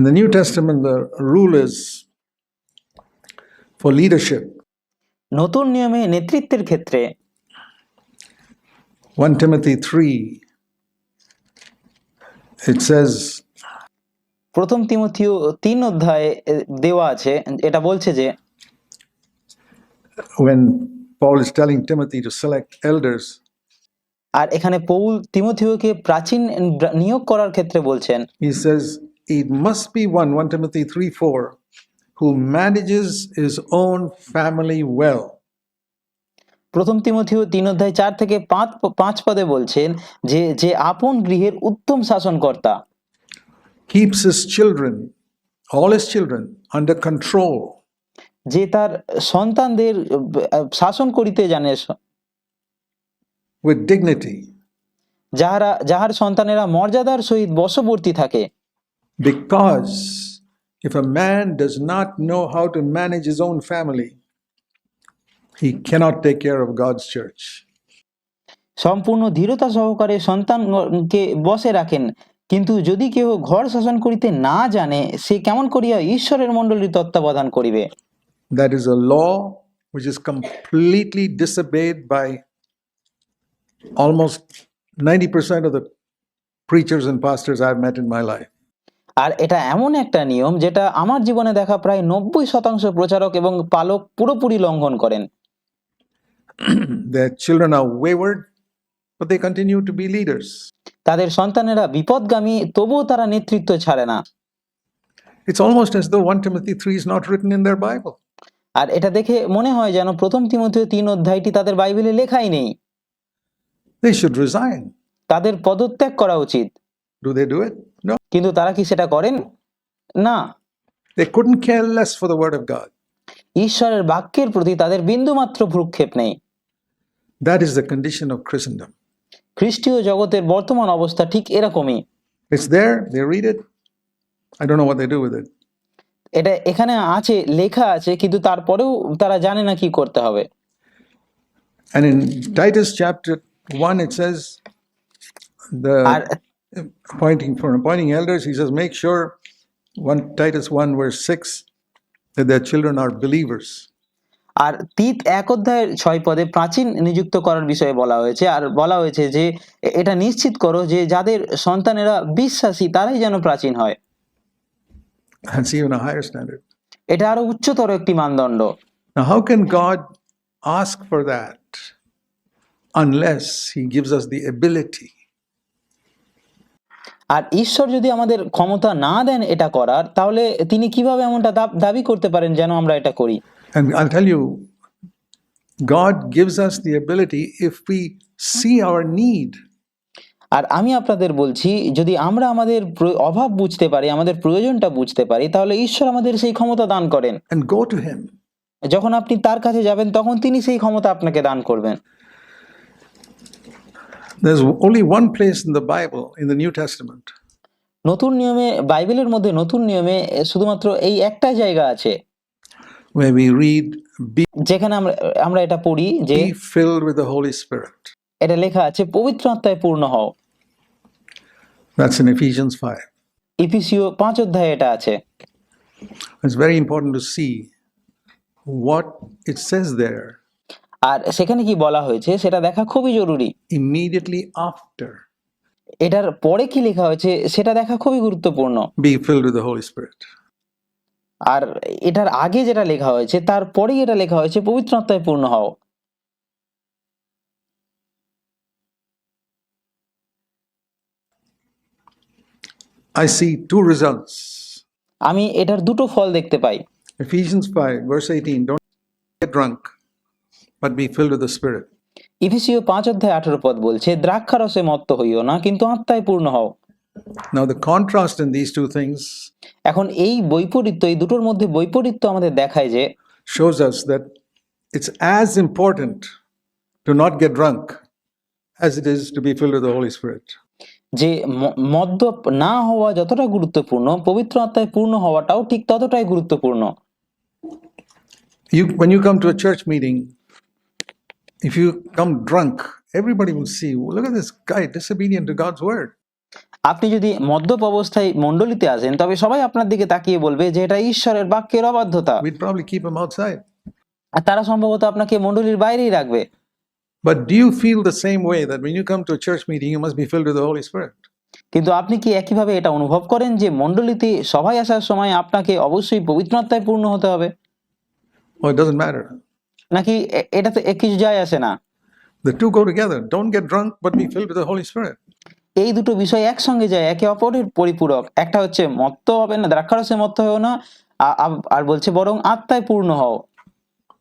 In the New Testament, the rule is for leadership. নতুন নিয়মে নেতৃত্বের ক্ষেত্রে 1 Timothy 3, it says, প্রথম তিমথিও তিন অধ্যায়ে দেওয়া আছে এটা বলছে যে when Paul is telling Timothy to select elders, আর এখানে পৌল তিমথিওকে প্রাচীন নিয়োগ করার ক্ষেত্রে বলছেন he says, it must be one, 1 Timothy 3 4, who manages his own family well. প্রথম তিমথিও তিন অধ্যায় চার থেকে পাঁচ পাঁচ পদে বলছেন যে যে আপন গৃহের উত্তম শাসনকর্তা। Keeps his children all his children under control যে তার সন্তানদের শাসন করিতে জানে উইথ ডিগনিটি যাহারা যাহার সন্তানেরা মর্যাদার সহিত বশবর্তী থাকে। because if a man does not know how to manage his own family, he cannot take care of God's church. সম্পূর্ণ ধীরতা সহকারে সন্তানকে বসে রাখেন কিন্তু যদি কেউ ঘর শাসন করিতে না জানে সে কেমন করিয়া ঈশ্বরের মণ্ডলীর তত্ত্বাবধান করিবে That is a law which is completely disobeyed by almost 90% of the preachers and pastors I've met in my life. আর এটা এমন একটা নিয়ম যেটা আমার জীবনে দেখা প্রায় নব্বই শতাংশ প্রচারক এবং পালক পুরোপুরি লঙ্ঘন করেন Their children are wayward, but they continue to be leaders. তাদের সন্তানেরা বিপদগামী তবুও তারা নেতৃত্ব ছাড়ে না It's almost as though 1 Timothy 3 is not written in their Bible. আর এটা দেখে মনে হয় যেন প্রথম তিমথীয় তিন অধ্যায়টি তাদের বাইবেলে লেখাই নেই They should resign. তাদের পদত্যাগ করা উচিত Do they do it? No. কিন্তু তারা কি সেটা করেন না They couldn't care less for the Word of God. ঈশ্বরের বাক্যের প্রতি তাদের বিন্দুমাত্র ভ্রুক্ষেপ নেই That is the condition of Christendom. খ্রিস্টীয় জগতের বর্তমান অবস্থা ঠিক এরকমই It's there, they read it. I don't know what they do with it. এটা এখানে আছে লেখা আছে কিন্তু তারপরেও তারা জানে না কি করতে হবে And in Titus chapter 1, it says, the R appointing for appointing elders, he says, make sure, one Titus 1, verse 6, that their children are believers. আর তিত এক অধ্যায়ের ছয় পদে প্রাচীন নিযুক্ত করার বিষয়ে বলা হয়েছে আর বলা হয়েছে যে এ- এটা নিশ্চিত করো যে যাদের সন্তানেরা বিশ্বাসী তারাই যেন প্রাচীন হয় That's even a higher standard. এটা আরো উচ্চতর একটি মানদণ্ড Now, how can God ask for that unless He gives us the ability? আর ঈশ্বর যদি আমাদের ক্ষমতা না দেন এটা করার তাহলে তিনি কীভাবে এমনটা দাব- করতে পারেন যেন আমরা এটা করি And I'll tell you, God gives us the ability if we see our need. আর আমি আপনাদের বলছি যদি আমরা আমাদের অভাব বুঝতে পারি আমাদের প্রয়োজনটা বুঝতে পারি তাহলে ঈশ্বর আমাদের সেই ক্ষমতা দান করেন and go to him. যখন আপনি তার কাছে যাবেন তখন তিনি সেই ক্ষমতা আপনাকে দান করবেন There's only one place in the Bible, in the New Testament, নতুন নিয়মে বাইবেলের মধ্যে নতুন নিয়মে শুধুমাত্র এই একটা জায়গা আছে where we read, Be, যেখানে আমরা আমরা এটা পড়ি যে be filled with the Holy Spirit. এটা লেখা আছে পবিত্র আত্মায় পূর্ণ হও That's in Ephesians 5. ইপিসিও পাঁচ অধ্যায়ে এটা আছে It's very important to see what it says there আর সেখানে কি বলা হয়েছে সেটা দেখা খুবই জরুরি। ইমিডিয়েটলি আফটার এটার পরে কি লেখা হয়েছে সেটা দেখা খুবই গুরুত্বপূর্ণ। Be filled with the Holy Spirit. আর এটার আগে যেটা লেখা হয়েছে তারপরেই এটা লেখা হয়েছে পবিত্র আত্মায় পূর্ণ হও। I see two results. আমি এটার দুটো ফল দেখতে পাই। Ephesians 5, verse 18 Don't get drunk, but be filled with the Spirit. ইফিসিও পাঁচ অধ্যায় আঠারো পদ বলছে দ্রাক্ষারসে মত্ত হইও না কিন্তু আত্মায় পূর্ণ হও Now, the contrast in these two things এখন এই বৈপরীত্য এই দুটোর মধ্যে বৈপরীত্য আমাদের দেখায় যে shows us that it's as important to not get drunk as it is to be filled with the Holy Spirit. যে ম- মদ্যপ না হওয়া যতটা গুরুত্বপূর্ণ পবিত্র আত্মায় পূর্ণ হওয়াটাও ঠিক ততটাই গুরুত্বপূর্ণ You, when you come to a church meeting, if you come drunk, everybody will see, "Well, look at this guy disobedient to God's word. আপনি যদি মদ্যপ অবস্থায় মণ্ডলীতে আসেন তবে সবাই আপনার দিকে তাকিয়ে বলবে যে এটা ঈশ্বরের বাক্যের অবাধ্যতা We'd probably keep him outside. আর তারা সম্ভবত আপনাকে মণ্ডলীর বাইরেই রাখবে But do you feel the same way that when you come to a church meeting, you must be filled with the Holy Spirit? কিন্তু আপনি কি একইভাবে এটা অনুভব করেন যে মণ্ডলীতে সবাই আসার সময় আপনাকে অবশ্যই পবিত্রতায় পূর্ণ হতে হবে Or it doesn't matter? নাকি এটাতে এ কিছু যায় আসে না The two go together. Don't get drunk, but be filled with the Holy Spirit. এই দুটো বিষয় একসঙ্গে যায় একে অপরের পরিপূরক একটা হচ্ছে মত্ত হবে না দ্রাক্ষারসে মত্ত হও না আর বলছে বরং আত্মায় পূর্ণ হও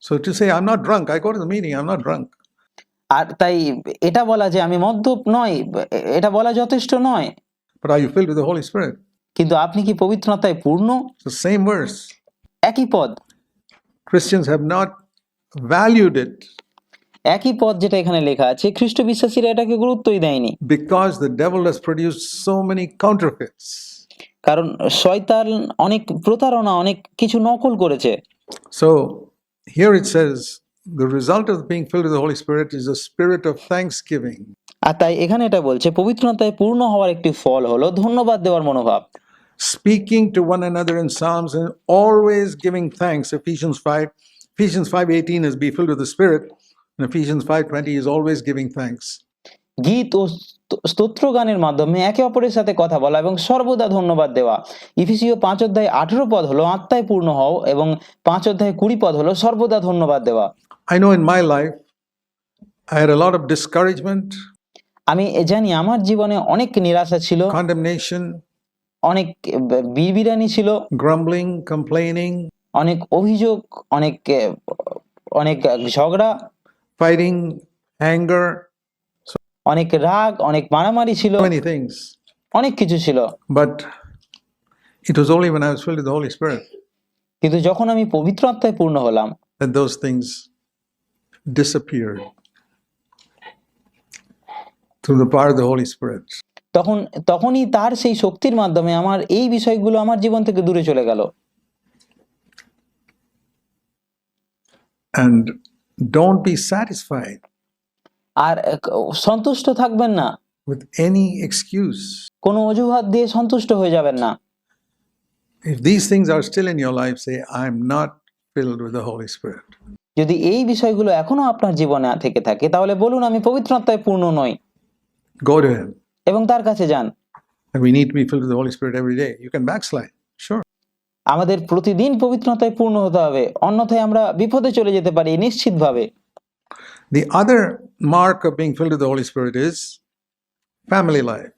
So to say, I'm not drunk, I go to the meeting, I'm not drunk. আর তাই এটা বলা যে আমি মদ্যপ নয় এটা বলা যথেষ্ট নয় But are you filled with the Holy Spirit? কিন্তু আপনি কি পবিত্রতায় পূর্ণ the same verse. একই পদ Christians have not valued it একই পদ যেটা এখানে লেখা আছে খ্রিস্ট বিশ্বাসীরা এটাকে গুরুত্বই দেয়নি। Because the devil has produced so many counterfeits কারণ শয়তান অনেক প্রতারণা অনেক কিছু নকল করেছে। So here it says the result of being filled with the Holy Spirit is the spirit of thanksgiving আর তাই এখানে এটা বলছে পবিত্রতায় পূর্ণ হওয়ার একটি ফল হলো ধন্যবাদ দেওয়ার মনোভাব। Speaking to one another in psalms always giving thanks Ephesians five ephesians 5.18 is be filled with the spirit and ephesians 5.20 is always giving thanks. গীত ও স্তোত্র গানের মাধ্যমে একে অপরের সাথে কথা বলা এবং সর্বদা ধন্যবাদ দেওয়া। ইফিসীয় পাঁচ অধ্যায় আঠেরো পদ হলো আত্মায় পূর্ণ হও এবং পাঁচ অধ্যায় কুড়ি পদ হলো সর্বদা ধন্যবাদ দেওয়া। I know in my life i had a lot of আমি জানি আমার জীবনে অনেক নিরাশা ছিল condemnation অনেক বিবিরানি ছিল grumbling complaining অনেক অভিযোগ অনেক অনেক ঝগড়া ফাইরিং অ্যাঙ্গার অনেক রাগ অনেক মারামারি ছিল। অনেক কিছু ছিল। But it was only when I was filled with the Holy Spirit কিন্তু যখন আমি পবিত্র আত্মায় পূর্ণ হলাম that those things disappear through the power of the Holy Spirit তখন তখনই তার সেই শক্তির মাধ্যমে আমার এই বিষয়গুলো আমার জীবন থেকে দূরে চলে গেল। And don't be satisfied আর সন্তুষ্ট থাকবেন না with any excuse. কোনো অজুহাত দিয়ে সন্তুষ্ট হয়ে যাবেন না If these things are still in your life, say, I'm not filled with the Holy Spirit. যদি এই বিষয়গুলো এখনও আপনার জীবনে থেকে থাকে তাহলে বলুন আমি পবিত্র আত্মায় পূর্ণ নই Go to Him. এবং তার কাছে যান And we need to be filled with the Holy Spirit every day. You can backslide. আমাদের প্রতিদিন পবিত্রতায় পূর্ণ হতে হবে অন্যথায় আমরা বিপদে চলে যেতে পারি নিশ্চিতভাবে The other mark of being filled with the Holy Spirit is family life.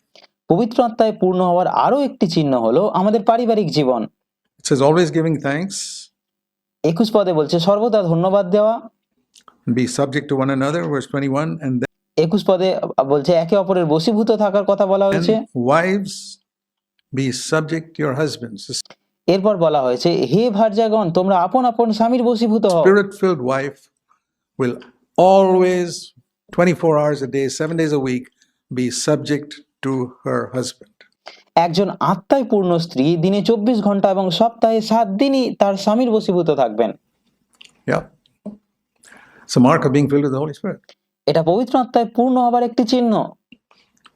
পবিত্র আত্মায় পূর্ণ হওয়ার আরও একটি চিহ্ন হলো আমাদের পারিবারিক জীবন It says, always giving thanks একুশ পদে বলছে সর্বদা ধন্যবাদ দেওয়া be subject to one another, verse 21. And একুশ পদে বলছে একে অপরের বশীভূত থাকার কথা বলা হয়েছে wives, be subject to your husbands. এরপর বলা হয়েছে হে ভার্যাগণ তোমরা আপন আপন স্বামীর বসীভূত হও। Wife will always 24 hours a day 7 days a week be subject to her husband একজন আত্মায় পূর্ণ স্ত্রী দিনে 24 ঘণ্টা এবং সপ্তাহে সাত দিনই তার স্বামীর বসীভূত থাকবেন। ইয়া সো এটা পবিত্র আত্মায় পূর্ণ হবার একটি চিহ্ন।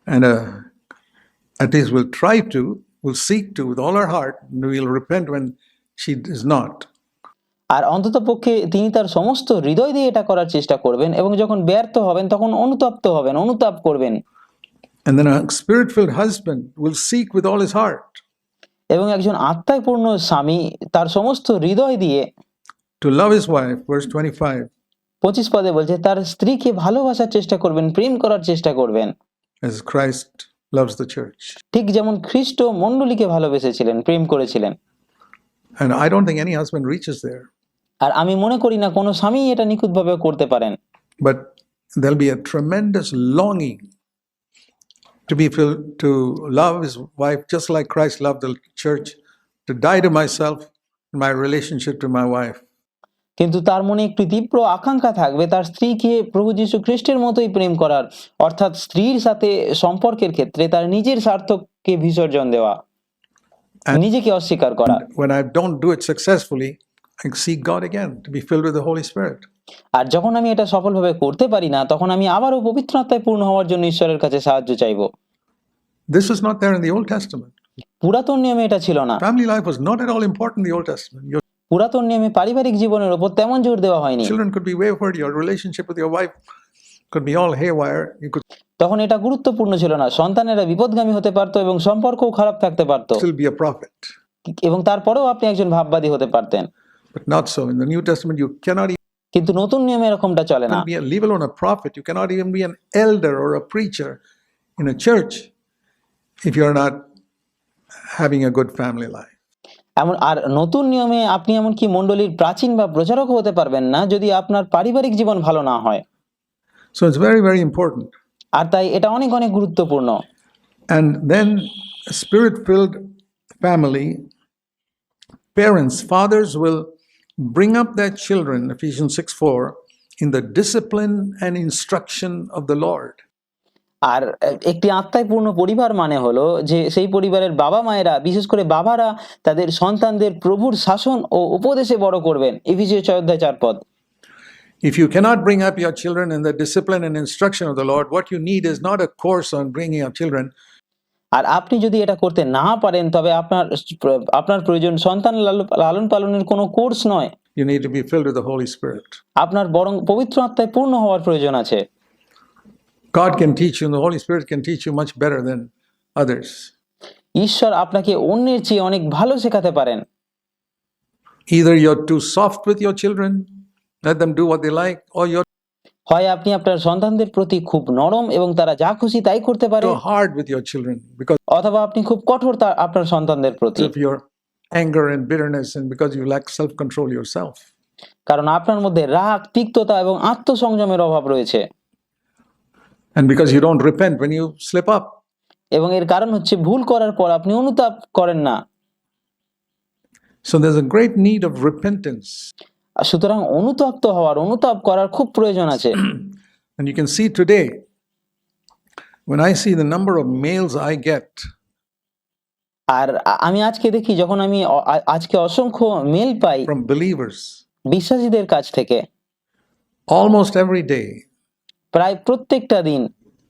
And at is will try to we'll seek to with all our heart, and we'll repent when she is not. আর অন্তত পক্ষে তিনি তার সমস্ত হৃদয় দিয়ে এটা করার চেষ্টা করবেন এবং যখন ব্যর্থ হবেন তখন অনুতপ্ত হবেন অনুতাপ করবেন। And then a spirit filled husband will seek with all his heart এবং একজন আত্মায় পূর্ণ স্বামী তার সমস্ত হৃদয় দিয়ে to love his wife, verse 25, পঁচিশ পদে বলছে তার স্ত্রীকে ভালোবাসার চেষ্টা করবেন প্রেম করার চেষ্টা করবেন। As Christ loves the church. ঠিক যেমন খ্রিস্ট মণ্ডলীকে ভালোবেসেছিলেন প্রেম করেছিলেন And I don't think any husband reaches there. আর আমি মনে করি না কোনো স্বামী এটা নিখুঁতভাবে করতে পারেন But there'll be a tremendous longing to be filled, to love his wife just like Christ loved the church, to die to myself in my relationship to my wife. কিন্তু তার মনে একটি তীব্র আকাঙ্ক্ষা থাকবে তার স্ত্রীকে প্রভু যীশু খ্রিস্টের মতোই প্রেম করার অর্থাৎ স্ত্রীর সাথে সম্পর্কের ক্ষেত্রে তার নিজের স্বার্থকে বিসর্জন দেওয়া নিজেকে অস্বীকার করা When I don't do it successfully, I seek God again to be filled with the Holy Spirit. আর যখন আমি এটা সফলভাবে করতে পারি না তখন আমি আবারও পবিত্র আত্মায় পূর্ণ হওয়ার জন্য ঈশ্বরের কাছে সাহায্য চাইব This was not there in the Old Testament. পুরাতন নিয়মে এটা ছিল না Family life was not at all important in the Old Testament. Your পুরাতন নিয়মে পারিবারিক জীবনের উপর তেমন জোর দেওয়া হয়নি children could be wayward, your relationship with your wife could be all haywire. You could তখন এটা গুরুত্বপূর্ণ ছিল না সন্তানেরা বিপদগামী হতে পারতো এবং সম্পর্কও খারাপ থাকতে পারতো still be a prophet. এবং তারপরেও আপনি একজন ভাববাদী হতে পারতেন But not so. In the New Testament, you cannot কিন্তু নতুন নিয়মে এরকমটা চলে না leave alone a prophet. You cannot even be an elder or a preacher in a church if you're not having a good family life. এমন আর নতুন নিয়মে আপনি এমন কি মণ্ডলীর প্রাচীন বা প্রচারক হতে পারবেন না যদি আপনার পারিবারিক জীবন ভালো না হয়। So it's very very important আর তাই এটা অনেক অনেক গুরুত্বপূর্ণ। And then spirit filled family parents fathers will bring up that children Ephesians 6:4 in the discipline and instruction of the Lord আর একটি আত্মায় পূর্ণ পরিবার মানে হলো যে সেই পরিবারের বাবা মায়েরা বিশেষ করে বাবারা তাদের সন্তানদের প্রভুর শাসন ও উপদেশে বড় করবেন। এভিজিও ছয় অধ্যায় চার পদ। If you cannot bring up your children in the discipline and instruction of the Lord, what you need is not a course on bringing up children, আর আপনি যদি এটা করতে না পারেন তবে আপনার আপনার প্রয়োজন সন্তান লাল- লালন পালনের কোনো কোর্স নয়। You need to be filled with the Holy Spirit. আপনার বরং পবিত্র আত্মায় পূর্ণ হওয়ার প্রয়োজন আছে। God can teach you, and the Holy Spirit can teach you much better than others. ঈশ্বর আপনাকে অন্যের চেয়ে অনেক ভালো শেখাতে পারেন Either you're too soft with your children, let them do what they like, or you're হয় আপনি আপনার সন্তানদের প্রতি খুব নরম এবং তারা যা খুশি তাই করতে পারে too hard with your children because অথবা আপনি খুব কঠোর তা- আপনার সন্তানদের প্রতি of your anger and bitterness and because you lack self control yourself. কারণ আপনার মধ্যে রাগ তিক্ততা এবং আত্মসংযমের অভাব রয়েছে And because you don't repent when you slip up. এবং এর কারণ হচ্ছে ভুল করার পর আপনি অনুতাপ করেন না So there's a great need of repentance. সুতরাং অনুতপ্ত হওয়ার অনুতাপ করার খুব প্রয়োজন আছে And you can see today, when I see the number of mails I get আর আমি আজকে দেখি যখন আমি আজকে অসংখ্য মেল পাই from believers বিশ্বাসীদের কাছ থেকে almost every day প্রায় প্রত্যেকটা দিন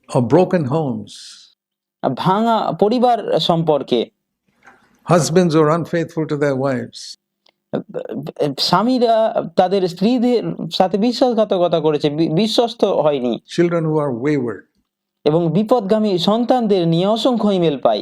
of broken homes, ভাঙা পরিবার সম্পর্কে husbands are unfaithful to their wives, স্বামীরা তাদের স্ত্রীদের সাথে বিশ্বাসঘাতকতা করেছে বিশ্বস্ত হয়নি। Children who are wayward. এবং বিপদগামী সন্তানদের নিয়ে অসংখ্য ইমেল পাই